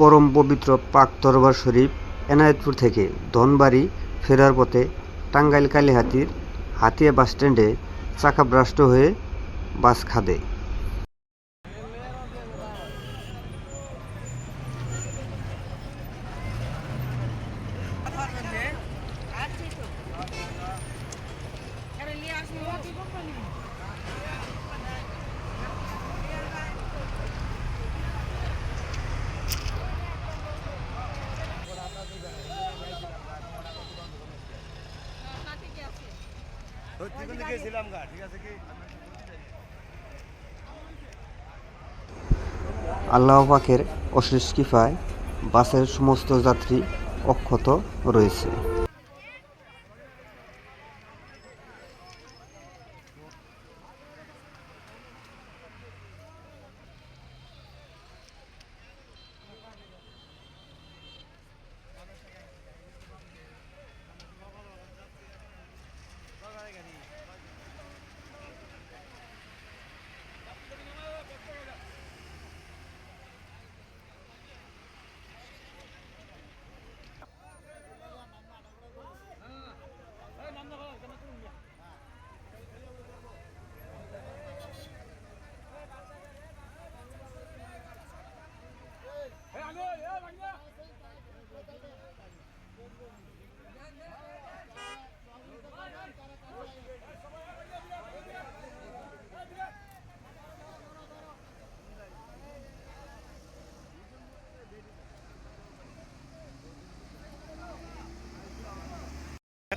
পরম পবিত্র পাক দরবার শরীফ এনায়েতপুর থেকে ধনবাড়ি ফেরার পথে টাঙ্গাইল কালীহাতির হাতিয়া বাসস্ট্যান্ডে চাকাভ্রাষ্ট হয়ে বাস খাদে। আল্লাহ পাকের অশেষ কৃপায় বাসের সমস্ত যাত্রী অক্ষত রয়েছে।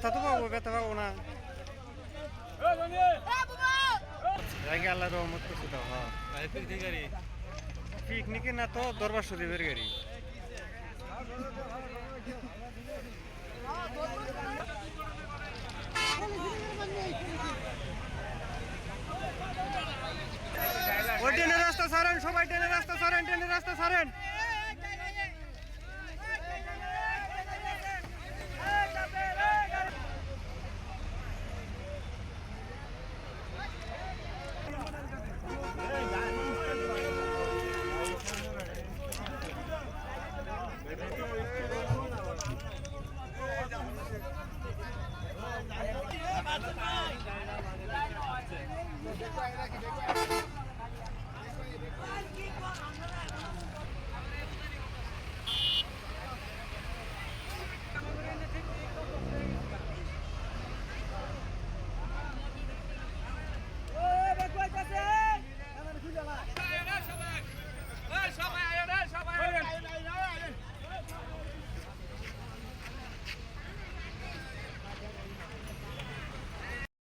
ব্যথা তো পাবো ব্যথা পাবো না। জায়গা আল্লাহ রহমত করছে তো হ্যাঁ। পিকনিকে না তো দরবার শরীফের গাড়ি। ওই ট্রেনের রাস্তা ছাড়েন সবাই ট্রেনের রাস্তা ছাড়েন ট্রেনের রাস্তা ছাড়েন।